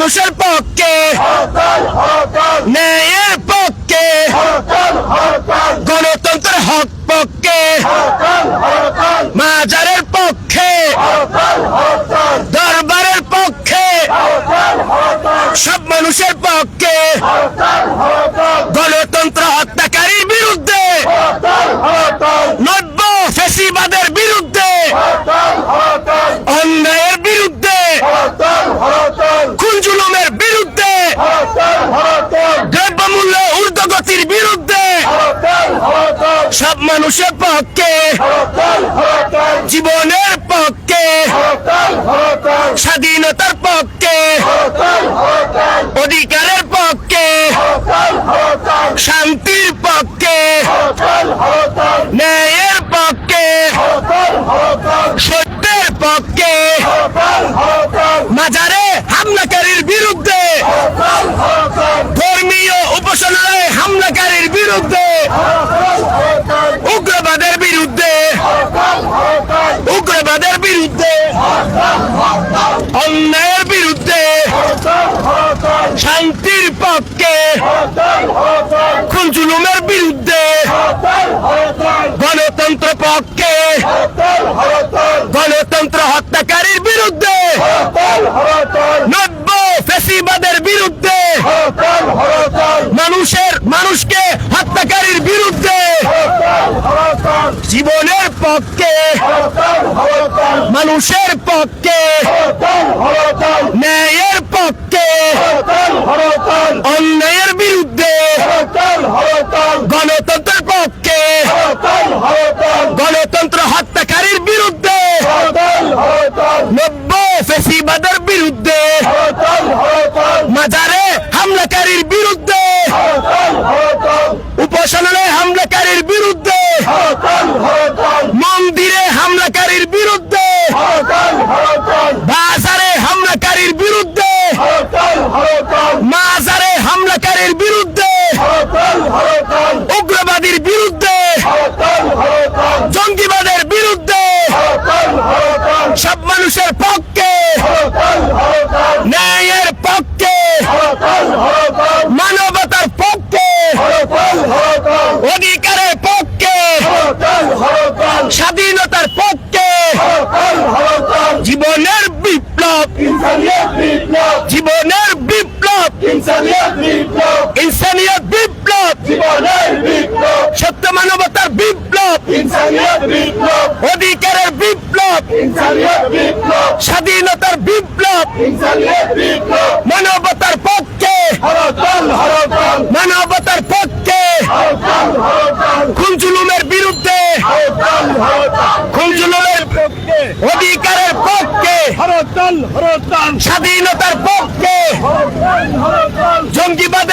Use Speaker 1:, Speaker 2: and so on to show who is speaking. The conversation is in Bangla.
Speaker 1: মানুষের পক্ষে। ন্যায়ের পক্ষে। গণতন্ত্রের হক পক্ষে। মাজারের পক্ষে দরবারের পক্ষে সব মানুষের পক্ষে গণতন্ত্র হত্যাকারীর বিরুদ্ধে নব্য ফেসিবাদের বিরুদ্ধে অন্যায়ের বিরুদ্ধে খুনজুলুমের বিরুদ্ধে দ্রব্যমূল্য ঊর্ধ্বগতির বিরুদ্ধে সব মানুষের পক্ষে জীবনের পক্ষে স্বাধীনতার পক্ষে অধিকারের পক্ষে শান্তির পক্ষে ন্যায়ের পক্ষে সত্যের পক্ষে মাজারে হামলাকারীর বিরুদ্ধে ধর্মীয় উপাসনালয়ে হামলাকারীর বিরুদ্ধে উগ্রবাদের বিরুদ্ধে উগ্রবাদের বিরুদ্ধে অন্যায়ের বিরুদ্ধে শান্তির পক্ষে খুনজুলুমের বিরুদ্ধে গণতন্ত্র পক্ষে গণতন্ত্র হত্যাকারীর বিরুদ্ধে নব্য ফেসিবাদের বিরুদ্ধে মানুষের মানুষকে হত্যাকারীর বিরুদ্ধে জীবনের পক্ষে, মানুষের পক্ষে, ন্যায়ের পক্ষে, অন্যায়ের বিরুদ্ধে, গণতন্ত্রের পক্ষে, গণতন্ত্র হত্যাকারীর বিরুদ্ধে, নব্য ফেসিবাদের বিরুদ্ধে, মাজারে হামলাকারীর বিরুদ্ধে উপাসনালয়ে হামলাকারীর বিরুদ্ধে হামলাকারীর বিরুদ্ধে। বাজারে হামলাকারীর বিরুদ্ধে। মাজারে হামলাকারীর বিরুদ্ধে উগ্রবাদীর বিরুদ্ধে জঙ্গিবাদের বিরুদ্ধে সব মানুষের পক্ষে ন্যায়ের পক্ষে মানবতার পক্ষে অধিকারের পক্ষে স্বাধীনতার পক্ষে জীবনের বিপ্লব জীবনের বিপ্লব। ইনসানিয়ত বিপ্লব। সত্য মানবতার বিপ্লব। অধিকারের বিপ্লব। স্বাধীনতার বিপ্লব। মানবতার পক্ষে। মানবতার পক্ষে। খুনজুলুমের বিরুদ্ধে। খুনজুলুমের অধিকারের পক্ষে। স্বাধীনতার পক্ষে জঙ্গিবাদ